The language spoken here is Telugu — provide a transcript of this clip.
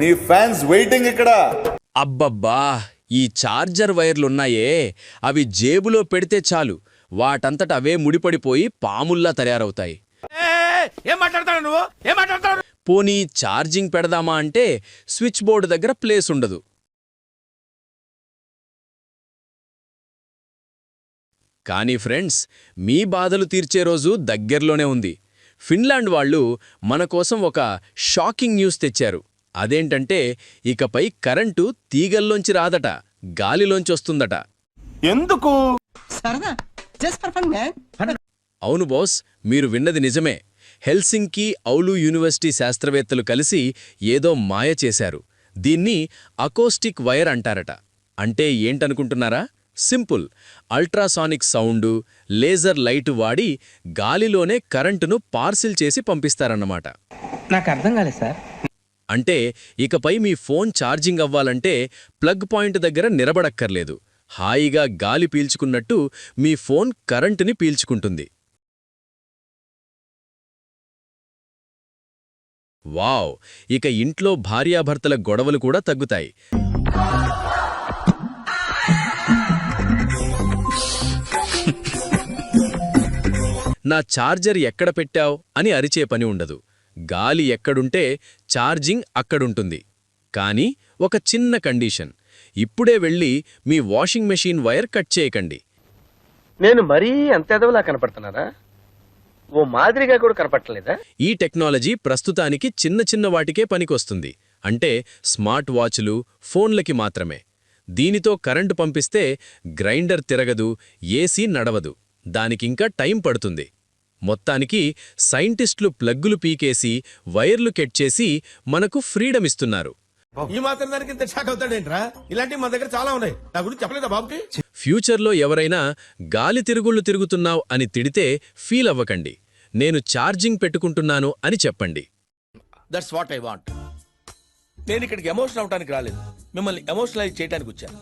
నీ ఫ్యాన్స్ వెయిటింగ్ ఇక్కడ. అబ్బబ్బా ఈ చార్జర్ వైర్లున్నాయే. అవి జేబులో పెడితే చాలు. వాటంతట అవే ముడిపడిపోయి పాముల్లా తయారవుతాయి. ఏం మాట్లాడతాడు నువ్వు? ఏం మాట్లాడతాడు పోనీ ఛార్జింగ్ పెడదామా అంటే స్విచ్ బోర్డు దగ్గర ప్లేస్ ఉండదు. కానీ ఫ్రెండ్స్ మీ బాధలు తీర్చే రోజు దగ్గర్లోనే ఉంది. ఫిన్లాండ్ వాళ్ళు మన కోసం ఒక షాకింగ్ న్యూస్ తెచ్చారు. అదేంటంటే ఇకపై కరెంటు తీగల్లోంచి రాదట గాలిలోంచి వస్తుందట ఎందుకు అవును బాస్ మీరు విన్నది నిజమే. హెల్సింకి ఔలు యూనివర్సిటీ శాస్త్రవేత్తలు కలిసి ఏదో మాయ చేశారు. దీన్ని అకోస్టిక్ వైర్ అంటారట. అంటే ఏంటనుకుంటున్నారా? Simple. Ultrasonic sound laser light వాడి గాలిలోనే కరెంటును పార్సిల్ చేసి పంపిస్తారన్నమాట. నాకు అర్థం కాలేదు సార్. అంటే ఇకపై మీ ఫోన్ ఛార్జింగ్ అవ్వాలంటే ప్లగ్ పాయింట్ దగ్గర నిలబడక్కర్లేదు. హాయిగా గాలి పీల్చుకున్నట్టు మీ ఫోన్ కరెంటుని పీల్చుకుంటుంది. వావ్! ఇక ఇంట్లో భార్యాభర్తల గొడవలు కూడా తగ్గుతాయి. నా ఛార్జర్ ఎక్కడ పెట్టావు అని అరిచే పని ఉండదు. గాలి ఎక్కడుంటే ఛార్జింగ్ అక్కడుంటుంది. కానీ ఒక చిన్న కండిషన్. ఇప్పుడే వెళ్ళి మీ వాషింగ్ మెషీన్ వైర్ కట్ చేయకండి. నేను మరీ అంత ఎదవలా కనపడుతున్నారా ఓ మాదిరిగా కూడా కనపడలేదా ఈ టెక్నాలజీ ప్రస్తుతానికి చిన్న చిన్న వాటికే పనికొస్తుంది. అంటే స్మార్ట్ వాచ్లు ఫోన్లకి మాత్రమే. దీనితో కరెంటు పంపిస్తే గ్రైండర్ తిరగదు ఏసీ నడవదు. దానికింకా టైం పడుతుంది. మొత్తానికి సైంటిస్టులు ప్లగ్గులు పీకేసి వైర్లు కెట్చేసి మనకు ఫ్రీడమ్ ఇస్తున్నారు. ఈ మాత్రం దానికి ఇంత షాక్ అవుతాడేంట్రా? ఇలాంటివి మన దగ్గర చాలా ఉన్నాయి. నా గురించి చెప్పలేదా బాబుకి? ఫ్యూచర్లో ఎవరైనా గాలి తిరుగుళ్ళు తిరుగుతున్నావ్ అని తిడితే ఫీల్ అవ్వకండి. నేను ఛార్జింగ్ పెట్టుకుంటున్నాను అని చెప్పండి. దట్స్ వాట్ ఐ వాంట్ నేను ఇక్కడికి ఎమోషన్ అవడానికి రాలేదు. మిమ్మల్ని ఎమోషనలైజ్ చేయడానికి వచ్చాను.